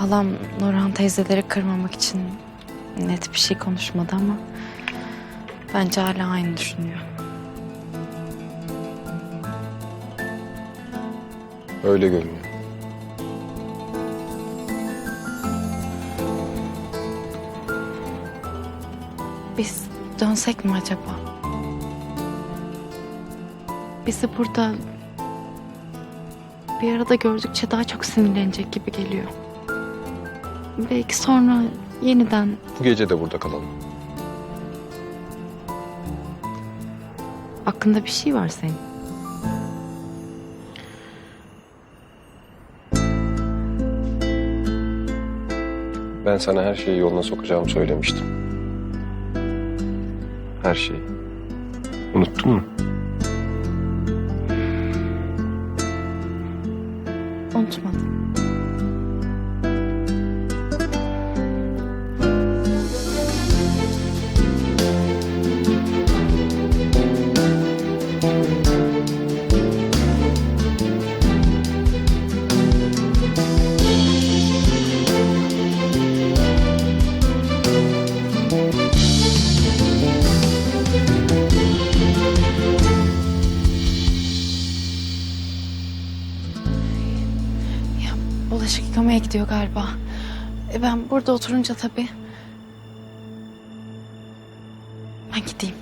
Ablam Nurhan teyzeleri kırmamak için net bir şey konuşmadı ama bence hala aynı düşünüyor. Öyle görünüyor. Biz dönsek mi acaba? Bizi burada bir arada gördükçe daha çok sinirlenecek gibi geliyor. Belki sonra yeniden Bu gece de burada kalalım. aklında bir şey var senin. Ben sana her şeyi yoluna sokacağımı söylemiştim. Her şeyi. Unuttun mu? Unutmadım. Bulaşık yıkamaya gidiyor galiba. E ben burada oturunca tabii. Ben gideyim.